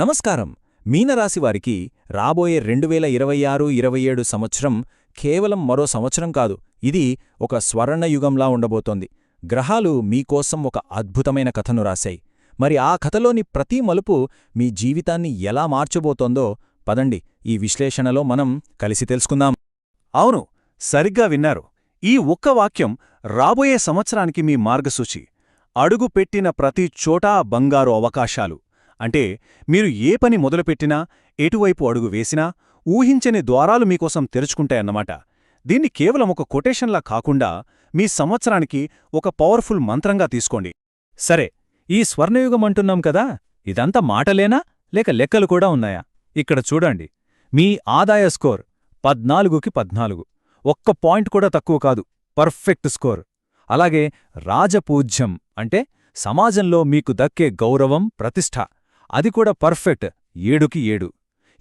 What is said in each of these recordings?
నమస్కారం. మీనరాశివారికి రాబోయే రెండు వేల ఇరవై ఆరు ఇరవై ఏడు సంవత్సరం కేవలం మరో సంవత్సరం కాదు. ఇది ఒక స్వర్ణయుగంలా ఉండబోతోంది. గ్రహాలు మీకోసం ఒక అద్భుతమైన కథను రాశాయి. మరి ఆ కథలోని ప్రతి మలుపు మీ జీవితాన్ని ఎలా మార్చబోతోందో పదండి ఈ విశ్లేషణలో మనం కలిసి తెలుసుకుందాం. అవును సరిగ్గా విన్నారు. ఈ ఒక్క వాక్యం రాబోయే సంవత్సరానికి మీ మార్గసూచి. అడుగు పెట్టిన ప్రతి చోటా బంగారు అవకాశాలు. అంటే మీరు ఏ పని మొదలుపెట్టినా ఎటువైపు అడుగు వేసినా ఊహించని ద్వారాలు మీకోసం తెరుచుకుంటాయన్నమాట. దీన్ని కేవలం ఒక కొటేషన్లా కాకుండా మీ సంవత్సరానికి ఒక పవర్ఫుల్ మంత్రంగా తీసుకోండి. సరే ఈ స్వర్ణయుగం అంటున్నాం కదా ఇదంతా మాటలేనా? లేక లెక్కలు కూడా ఉన్నాయా? ఇక్కడ చూడండి మీ ఆదాయ స్కోర్ పద్నాలుగుకి పద్నాలుగు. ఒక్క పాయింట్ కూడా తక్కువ కాదు పర్ఫెక్ట్ స్కోర్. అలాగే రాజపూజ్యం అంటే సమాజంలో మీకు దక్కే గౌరవం ప్రతిష్ఠ. అది కూడా పర్ఫెక్ట్. ఏడుకి ఏడు.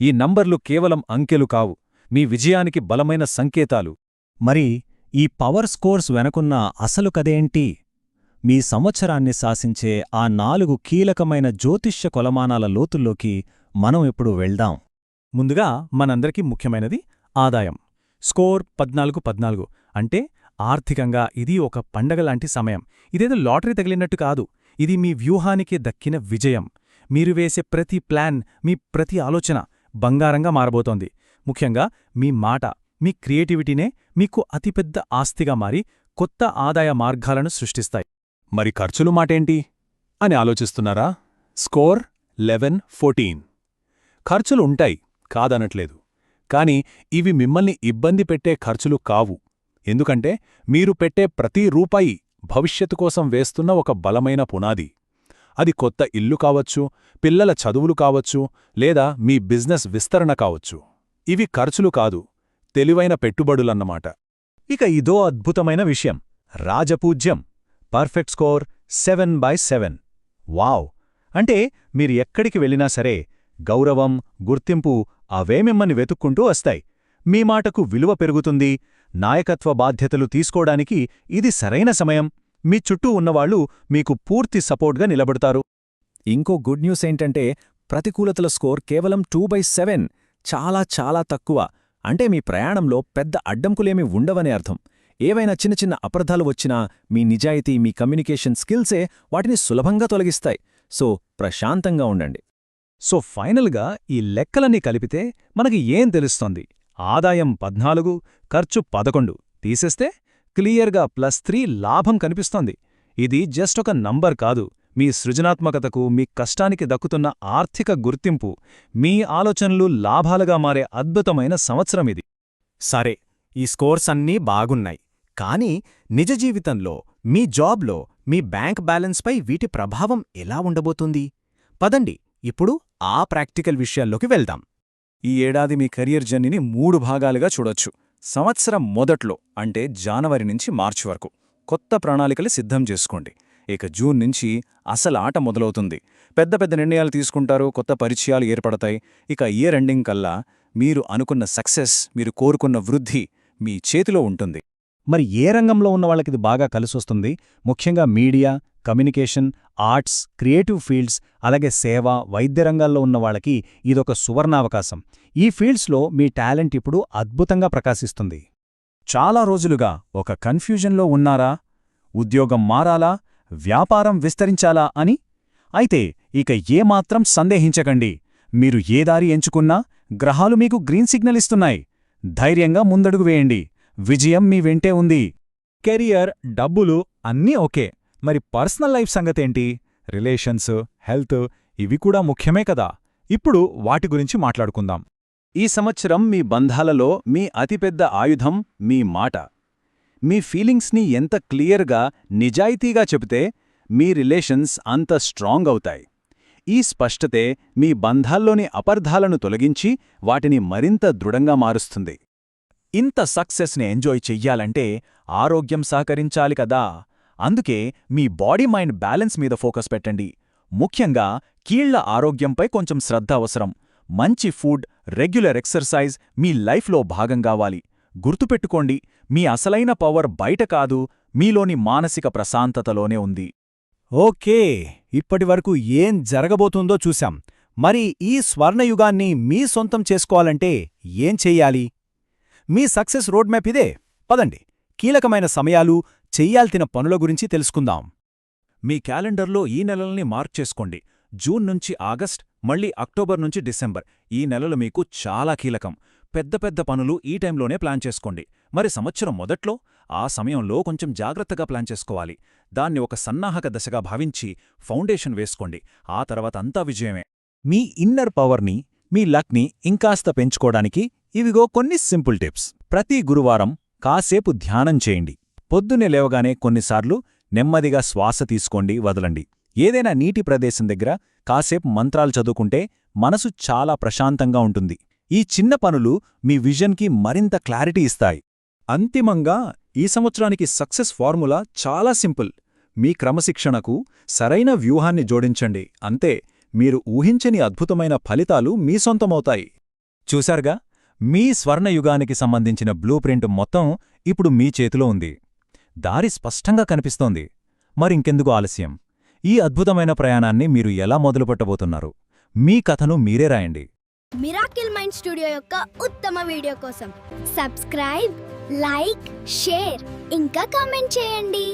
ఈ నంబర్లు కేవలం అంకెలు కావు. మీ విజయానికి బలమైన సంకేతాలు. మరి ఈ పవర్ స్కోర్స్ వెనకున్న అసలు కదేంటి మీ సంవత్సరాన్ని శాసించే ఆ నాలుగు కీలకమైన జ్యోతిష్య కొలమానాల లోతుల్లోకి మనం ఇప్పుడు వెళ్దాం. ముందుగా మనందరికీ ముఖ్యమైనది ఆదాయం. స్కోర్ పద్నాలుగు పద్నాలుగు. అంటే ఆర్థికంగా ఇది ఒక పండగలాంటి సమయం. ఇదేదో లాటరీ తగిలినట్టు కాదు. ఇది మీ వ్యూహానికి దక్కిన విజయం. మీరు వేసే ప్రతి ప్లాన్ మీ ప్రతి ఆలోచన బంగారంగా మారబోతోంది. ముఖ్యంగా మీ మాట మీ క్రియేటివిటీనే మీకు అతిపెద్ద ఆస్తిగా మారి కొత్త ఆదాయ మార్గాలను సృష్టిస్తాయి. మరి ఖర్చులు మాటేంటి? అని ఆలోచిస్తున్నారా? Score eleven fourteen. ఖర్చులు ఉంటాయి కాదనట్లేదు. కాని ఇవి మిమ్మల్ని ఇబ్బంది పెట్టే ఖర్చులు కావు. ఎందుకంటే మీరు పెట్టే ప్రతి రూపాయి భవిష్యత్తు కోసం వేస్తున్న ఒక బలమైన పునాది. అది కొత్త ఇల్లు కావచ్చు పిల్లల చదువులు కావచ్చు లేదా మీ బిజినెస్ విస్తరణ కావచ్చు. ఇవి ఖర్చులు కాదు తెలివైన పెట్టుబడులన్నమాట. ఇక ఇదో అద్భుతమైన విషయం. రాజపూజ్యం. Perfect score seven by seven. Wow! అంటే మీరు ఎక్కడికి వెళ్ళినా సరే గౌరవం గుర్తింపు అవే మిమ్మల్ని వెతుక్కుంటూ వస్తాయి. మీ మాటకు విలువ పెరుగుతుంది నాయకత్వ బాధ్యతలు తీసుకోవడానికి ఇది సరైన సమయం. మీ చుట్టూ ఉన్నవాళ్ళు మీకు పూర్తి సపోర్ట్గా నిలబడతారు. ఇంకో గుడ్ న్యూస్ ఏంటంటే ప్రతికూలతల స్కోర్ కేవలం టూ బై సెవెన్ చాలా చాలా తక్కువ. అంటే మీ ప్రయాణంలో పెద్ద అడ్డంకులేమీ ఉండవనే అర్థం. ఏవైనా చిన్న చిన్న అపర్ధాలు వచ్చినా మీ నిజాయితీ మీ కమ్యూనికేషన్ స్కిల్సే వాటిని సులభంగా తొలగిస్తాయి. సో ప్రశాంతంగా ఉండండి. సో ఫైనల్గా ఈ లెక్కలన్నీ కలిపితే మనకి ఏం తెలుస్తోంది? ఆదాయం పద్నాలుగు ఖర్చు పదకొండు. తీసేస్తే క్లియర్గా ప్లస్ త్రీ లాభం కనిపిస్తోంది. ఇది జస్ట్ ఒక నంబర్ కాదు. మీ సృజనాత్మకతకు మీ కష్టానికి దక్కుతున్న ఆర్థిక గుర్తింపు మీ ఆలోచనలు లాభాలుగా మారే అద్భుతమైన సంవత్సరం ఇది. సరే ఈ స్కోర్స్ అన్నీ బాగున్నాయి. కానీ నిజ జీవితంలో మీ జాబ్లో మీ బ్యాంక్ బ్యాలెన్స్పై వీటి ప్రభావం ఎలా ఉండబోతుంది? పదండి ఇప్పుడు ఆ ప్రాక్టికల్ విషయాల్లోకి వెళ్దాం. ఈ ఏడాది మీ కెరియర్ జర్నీని మూడు భాగాలుగా చూడొచ్చు. సంవత్సరం మొదట్లో అంటే జనవరి నుంచి మార్చి వరకు కొత్త ప్రణాళికలు సిద్ధం చేసుకోండి. ఇక జూన్ నుంచి అసలు ఆట మొదలవుతుంది. పెద్ద పెద్ద నిర్ణయాలు తీసుకుంటారు కొత్త పరిచయాలు ఏర్పడతాయి. ఇక ఇయర్ ఎండింగ్ కల్లా మీరు అనుకున్న సక్సెస్ మీరు కోరుకున్న వృద్ధి మీ చేతిలో ఉంటుంది. మరి ఏ రంగంలో ఉన్న వాళ్ళకి ఇది బాగా కలిసొస్తుంది? ముఖ్యంగా media communication arts creative fields అలాగే సేవ వైద్య రంగాల్లో ఉన్న వాళ్ళకి ఇదొక సువర్ణావకాశం. ఈ ఫీల్డ్స్లో మీ టాలెంట్ ఇప్పుడు అద్భుతంగా ప్రకాశిస్తుంది. చాలా రోజులుగా ఒక కన్ఫ్యూజన్లో ఉన్నారా? ఉద్యోగం మారాలా? వ్యాపారం విస్తరించాలా అని? అయితే ఇక ఏమాత్రం సందేహించకండి. మీరు ఏ దారి ఎంచుకున్నా గ్రహాలు మీకు గ్రీన్ సిగ్నల్ ఇస్తున్నాయి. ధైర్యంగా ముందడుగు వేయండి. విజయం మీ వెంటే ఉంది. కెరియర్ డబ్బులు అన్నీ ఓకే. మరి పర్సనల్ లైఫ్ సంగతేంటి? రిలేషన్స్ హెల్త్ ఇవి కూడా ముఖ్యమే కదా. ఇప్పుడు వాటి గురించి మాట్లాడుకుందాం. ఈ సంవత్సరం మీ బంధాలలో మీ అతిపెద్ద ఆయుధం మీ మాట. మీ ఫీలింగ్స్ని ఎంత క్లియర్గా నిజాయితీగా చెబితే మీ రిలేషన్స్ అంత స్ట్రాంగ్ అవుతాయి. ఈ స్పష్టతే మీ బంధాల్లోని అపర్ధాలను తొలగించి వాటిని మరింత దృఢంగా మారుస్తుంది. ఇంత సక్సెస్ని ఎంజాయ్ చెయ్యాలంటే ఆరోగ్యం సహకరించాలి కదా. అందుకే మీ బాడీ మైండ్ బ్యాలెన్స్ మీద ఫోకస్ పెట్టండి. ముఖ్యంగా కీళ్ళ ఆరోగ్యంపై కొంచెం శ్రద్ధ అవసరం. మంచి ఫుడ్ రెగ్యులర్ ఎక్సర్సైజ్ మీ లైఫ్లో భాగం కావాలి. గుర్తుపెట్టుకోండి మీ అసలైన పవర్ బయట కాదు మీలోని మానసిక ప్రశాంతతలోనే ఉంది. ఓకే ఇప్పటివరకు ఏం జరగబోతుందో చూశాం. మరి ఈ స్వర్ణయుగాన్ని మీ సొంతం చేసుకోవాలంటే ఏం చెయ్యాలి? మీ సక్సెస్ రోడ్ మ్యాప్ ఇదే. పదండి. కీలకమైన సమయాలు చెయ్యాల్సిన పనుల గురించి తెలుసుకుందాం. మీ క్యాలెండర్లో ఈ నెలల్ని మార్క్ చేసుకోండి. జూన్ నుంచి ఆగస్ట్ మళ్ళీ అక్టోబర్ నుంచి డిసెంబర్. ఈ నెలలు మీకు చాలా కీలకం. పెద్ద పెద్ద పనులు ఈ టైంలోనే ప్లాన్ చేసుకోండి. మరి సంవత్సరం మొదట్లో ఆ సమయంలో కొంచెం జాగ్రత్తగా ప్లాన్ చేసుకోవాలి. దాన్ని ఒక సన్నాహక దశగా భావించి ఫౌండేషన్ వేసుకోండి. ఆ తర్వాత అంతా విజయమే. మీ ఇన్నర్ పవర్ని మీ లక్ని ఇంకాస్త పెంచుకోవడానికి ఇవిగో కొన్ని సింపుల్ టిప్స్. ప్రతి గురువారం కాసేపు ధ్యానం చేయండి. పొద్దున్నే లేవగానే కొన్నిసార్లు నెమ్మదిగా శ్వాస తీసుకోండి వదలండి. ఏదైనా నీటి ప్రదేశం దగ్గర కాసేపు మంత్రాలు చదువుకుంటే మనసు చాలా ప్రశాంతంగా ఉంటుంది. ఈ చిన్న పనులు మీ విజన్కి మరింత క్లారిటీ ఇస్తాయి. అంతిమంగా ఈ సంవత్సరానికి సక్సెస్ ఫార్ములా చాలా సింపుల్. మీ క్రమశిక్షణకు సరైన వ్యూహాన్ని జోడించండి. అంతే మీరు ఊహించని అద్భుతమైన ఫలితాలు మీ సొంతమవుతాయి. చూశారుగా? మీ స్వర్ణయుగానికి సంబంధించిన బ్లూ ప్రింట్ మొత్తం ఇప్పుడు మీ చేతిలో ఉంది. దారి స్పష్టంగా కనిపిస్తోంది. మరింకెందుకు ఆలస్యం? ఈ అద్భుతమైన ప్రయాణాన్ని మీరు ఎలా మొదలుపెట్టబోతున్నారు మీ కథను మీరే రాయండి. మిరాకిల్ మైండ్ స్టూడియో యొక్క ఉత్తమ వీడియో కోసం సబ్స్క్రైబ్ లైక్ షేర్ ఇంకా కామెంట్ చేయండి.